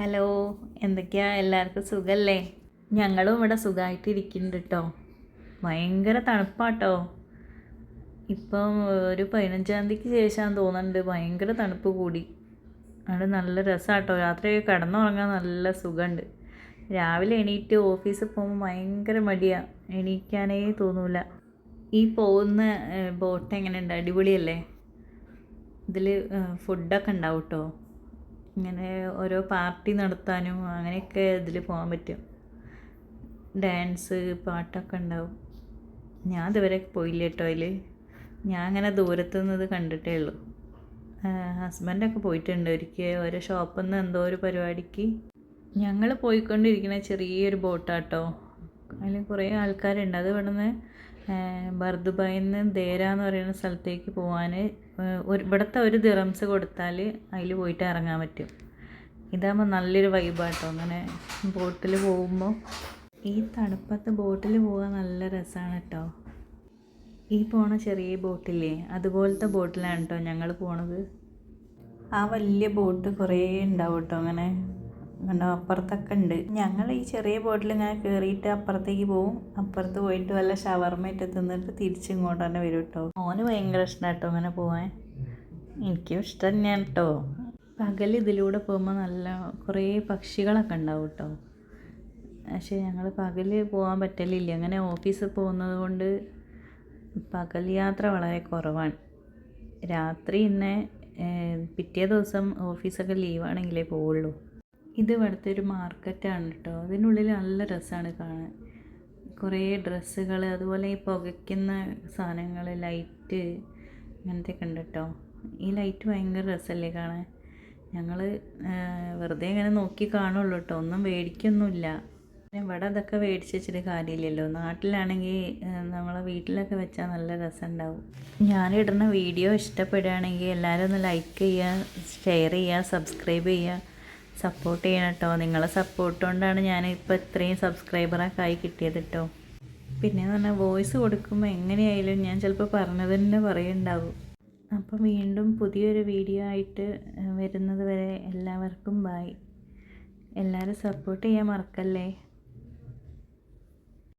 Hello എന്തൊക്കെയാ? എല്ലാവർക്കും സുഖല്ലേ? ഞങ്ങളും ഇവിടെ സുഖമായിട്ട് ഇരിക്കുന്നുണ്ട് കേട്ടോ ഭയങ്കര തണുപ്പാട്ടോ. ഇപ്പം ഒരു പതിനഞ്ചാം തീയതിക്ക് ശേഷം തോന്നുന്നുണ്ട് ഭയങ്കര തണുപ്പ് കൂടി. അവിടെ നല്ല രസമാട്ടോ രാത്രി കിടന്നുറങ്ങാൻ നല്ല സുഖമുണ്ട് രാവിലെ എണീറ്റ് ഓഫീസിൽ പോകുമ്പോൾ ഭയങ്കര മടിയാണ് എണീക്കാനേ തോന്നൂല. ഈ പോകുന്ന ബോട്ട് എങ്ങനെയുണ്ട്? അടിപൊളിയല്ലേ? ഇതിൽ ഫുഡൊക്കെ ഉണ്ടാവും കേട്ടോ ഇങ്ങനെ ഓരോ പാർട്ടി നടത്താനും അങ്ങനെയൊക്കെ ഇതിൽ പോകാൻ പറ്റും. ഡാൻസ് പാട്ടൊക്കെ ഉണ്ടാവും. ഞാൻ ഇതുവരെ പോയില്ല കേട്ടോ അതിൽ ഞാൻ അങ്ങനെ ദൂരത്തു നിന്ന് കണ്ടിട്ടേ ഉള്ളൂ. ഹസ്ബൻഡൊക്കെ പോയിട്ടുണ്ട്. ഒരിക്കൽ ഓരോ ഷോപ്പിൽ നിന്ന് എന്തോ ഒരു പരിപാടിക്ക്. ഞങ്ങൾ പോയിക്കൊണ്ടിരിക്കുന്ന ചെറിയൊരു ബോട്ടാട്ടോ. അതിൽ കുറേ ആൾക്കാരുണ്ട്. അത് ഇവിടെ നിന്ന് ബർദുബായിൽ നിന്ന് ദേര എന്ന് പറയുന്ന സ്ഥലത്തേക്ക് പോകാൻ ഒരു ഇവിടുത്തെ ഒരു ദിറംസ് കൊടുത്താൽ അതിൽ പോയിട്ട് ഇറങ്ങാൻ പറ്റും. ഇതാകുമ്പോൾ നല്ലൊരു വൈബാട്ടോ അങ്ങനെ ബോട്ടിൽ പോകുമ്പോൾ ഈ തണുപ്പത്ത് ബോട്ടിൽ പോകാൻ നല്ല രസമാണ് കേട്ടോ ഈ പോണ ചെറിയ ബോട്ടില്ലേ അതുപോലത്തെ ബോട്ടിലാണ് കേട്ടോ ഞങ്ങൾ പോണത്. ആ വലിയ ബോട്ട് കുറേ ഉണ്ടാവും കേട്ടോ അങ്ങനെ. കണ്ടോ അപ്പുറത്തൊക്കെ ഉണ്ട്. ഞങ്ങൾ ഈ ചെറിയ ബോട്ടിൽ ഇങ്ങനെ കയറിയിട്ട് അപ്പുറത്തേക്ക് പോവും. അപ്പുറത്ത് പോയിട്ട് വല്ല ഷവർമയൊക്കെ തിന്നിട്ട് തിരിച്ചിങ്ങോട്ട് തന്നെ വരും കേട്ടോ മോന് ഭയങ്കര ഇഷ്ടമാണ് കേട്ടോ അങ്ങനെ പോവാൻ. എനിക്കും ഇഷ്ടം തന്നെയാണ് കേട്ടോ പകൽ ഇതിലൂടെ പോകുമ്പോൾ നല്ല കുറേ പക്ഷികളൊക്കെ ഉണ്ടാവും കേട്ടോ പക്ഷേ ഞങ്ങൾ പകൽ പോകാൻ പറ്റലില്ല. അങ്ങനെ ഓഫീസിൽ പോകുന്നത് കൊണ്ട് പകൽ യാത്ര വളരെ കുറവാണ്. രാത്രി തന്നെ പിറ്റേ ദിവസം ഓഫീസൊക്കെ ലീവാണെങ്കിലേ പോവുള്ളൂ. ഇത് ഇവിടുത്തെ ഒരു മാർക്കറ്റാണ് കേട്ടോ. അതിനുള്ളിൽ നല്ല രസമാണ് കാണാൻ. കുറേ ഡ്രസ്സുകൾ അതുപോലെ ഈ പുകയ്ക്കുന്ന സാധനങ്ങൾ ലൈറ്റ് അങ്ങനത്തെ ഒക്കെ ഉണ്ട് കേട്ടോ. ഈ ലൈറ്റ് ഭയങ്കര രസമല്ലേ കാണാൻ? ഞങ്ങൾ വെറുതെ ഇങ്ങനെ നോക്കി കാണുള്ളൂ കേട്ടോ. ഒന്നും മേടിക്കൊന്നുമില്ല. ഇവിടെ അതൊക്കെ മേടിച്ച് വെച്ചിട്ട് കാര്യമില്ലല്ലോ. നാട്ടിലാണെങ്കിൽ നമ്മളെ വീട്ടിലൊക്കെ വെച്ചാൽ നല്ല രസം ഉണ്ടാവും ഞാനിടുന്ന വീഡിയോ ഇഷ്ടപ്പെടുകയാണെങ്കിൽ എല്ലാവരും ഒന്ന് ലൈക്ക് ചെയ്യുക ഷെയർ ചെയ്യുക സബ്സ്ക്രൈബ് ചെയ്യുക. സപ്പോർട്ട് ചെയ്യണം കേട്ടോ. നിങ്ങളെ സപ്പോർട്ട് കൊണ്ടാണ് ഞാൻ ഇപ്പോൾ ഇത്രയും സബ്സ്ക്രൈബറൊക്കെ ആയി കിട്ടിയത് കേട്ടോ. പിന്നെ എന്ന് പറഞ്ഞാൽ വോയിസ് കൊടുക്കുമ്പോൾ എങ്ങനെയായാലും ഞാൻ ചിലപ്പോൾ പറഞ്ഞത് തന്നെ പറയുന്നുണ്ടാവും അപ്പം വീണ്ടും പുതിയൊരു വീഡിയോ ആയിട്ട് വരുന്നത് വരെ എല്ലാവർക്കും ബായ് എല്ലാവരും സപ്പോർട്ട് ചെയ്യാൻ മറക്കല്ലേ?